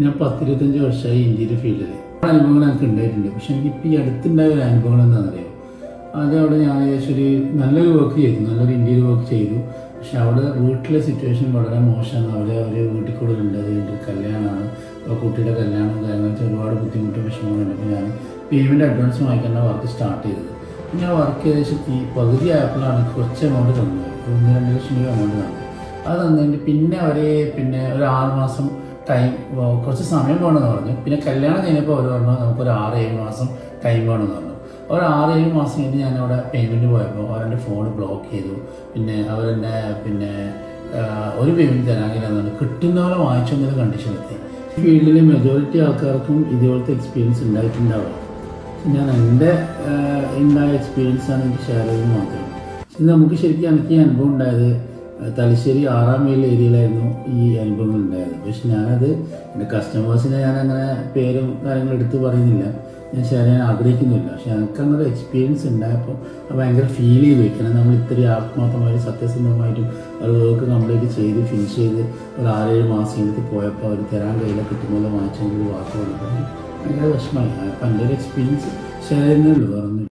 ഞാൻ പത്തിരുപത്തഞ്ച് വർഷമായി ഇന്ത്യയിൽ ഫീൽഡിൽ അനുഭവങ്ങൾ എനിക്ക് ഉണ്ടായിട്ടുണ്ട്. പക്ഷെ എനിക്ക് ഇപ്പോൾ ഈ അടുത്തുണ്ടായ ഒരു അനുഭവം എന്താണെന്ന് അറിയാം അത് അവിടെ ഞാൻ ഏകദേശം ഒരു നല്ലൊരു വർക്ക് ചെയ്തു. നല്ലൊരു ഇന്ത്യയിൽ വർക്ക് ചെയ്തു. പക്ഷെ അവിടെ വീട്ടിലെ സിറ്റുവേഷൻ വളരെ മോശമാണ്. അവിടെ അവർ വീട്ടിൽ കൂടുതലുണ്ട് അത് വീട്ടിൽ കല്യാണമാണ്. അപ്പോൾ കുട്ടിയുടെ കല്യാണം കാര്യങ്ങൾ വെച്ചാൽ ഒരുപാട് ബുദ്ധിമുട്ടും വിഷമങ്ങളുണ്ട് അപ്പോൾ ഞാൻ പേയ്മെന്റ് അഡ്വാൻസ് വാങ്ങിക്കേണ്ട വർക്ക് സ്റ്റാർട്ട് ചെയ്തത്. ആ വർക്ക് ഏകദേശം ഈ പകുതി ആയപ്പോഴാണ് കുറച്ച് എമൗണ്ട് തന്നത്. ഒന്ന് രണ്ട് ലക്ഷം രൂപ എമൗണ്ട് തന്നത്. അത് തന്നതിന്റെ പിന്നെ അവർ പിന്നെ ഒരു ആറ് മാസം ടൈം കുറച്ച് സമയം വേണമെന്ന് പറഞ്ഞു. പിന്നെ കല്യാണം കഴിഞ്ഞപ്പോൾ അവർ പറഞ്ഞു നമുക്കൊരു ആറ് ഏഴ് മാസം ടൈം വേണമെന്ന് പറഞ്ഞു. ഒരു ആറ് ഏഴ് മാസം കഴിഞ്ഞ് ഞാൻ അവിടെ പേയ്മെന്റ് പോയപ്പോൾ അവരെന്റെ ഫോൺ ബ്ലോക്ക് ചെയ്തു. പിന്നെ അവരെന്നെ പിന്നെ ഒരു പേയ്മെന്റ് തരാനില്ലെന്നാണ് കിട്ടുന്ന പോലെ വാങ്ങിച്ചെന്നൊരു കണ്ടീഷനെത്തി ഫീൽഡിലെ മെജോറിറ്റി ആൾക്കാർക്കും ഇതുപോലത്തെ എക്സ്പീരിയൻസ് ഉണ്ടായിട്ടുണ്ടാവുക ഞാൻ എന്റെ ഉണ്ടായ എക്സ്പീരിയൻസാണ് എനിക്ക് ഷെയർ ചെയ്ത് മാത്രം. ഇത് നമുക്ക് ശരിക്കും എനിക്ക് അനുഭവം ഉണ്ടായത് തലശ്ശേരി ആറാം മൈൽ ഏരിയയിലായിരുന്നു ഈ അനുഭവങ്ങൾ ഉണ്ടായത്. പക്ഷെ ഞാനത് എന്റെ കസ്റ്റമേഴ്സിനെ ഞാൻ അങ്ങനെ പേരും കാര്യങ്ങളും എടുത്ത് പറയുന്നില്ല. ഞാൻ ഷെയർ ചെയ്യാൻ ആഗ്രഹിക്കുന്നില്ല. പക്ഷെ എനിക്ക് അങ്ങനെ ഒരു എക്സ്പീരിയൻസ് ഉണ്ടായപ്പോൾ അത് ഭയങ്കര ഫീൽ ചെയ്ത്. വെക്കണം നമ്മൾ ഇത്രയും ആത്മാർത്ഥമായിട്ട് സത്യസന്ധമായിട്ടും ഒരു വർക്ക് കംപ്ലീറ്റ് ചെയ്ത് ഫിനിഷ് ചെയ്ത് ഒരു ആറേഴ് മാസം എടുത്ത് പോയപ്പോൾ അവർ തരാൻ കയ്യിലെ വാങ്ങിച്ചെങ്കിൽ വാർത്ത വന്നപ്പോൾ ഭയങ്കര വിഷമമായി. അപ്പം എന്റെ ഒരു എക്സ്പീരിയൻസ് ഷെയർ ചെയ്യുന്നേ ഉള്ളൂ വേറൊന്നും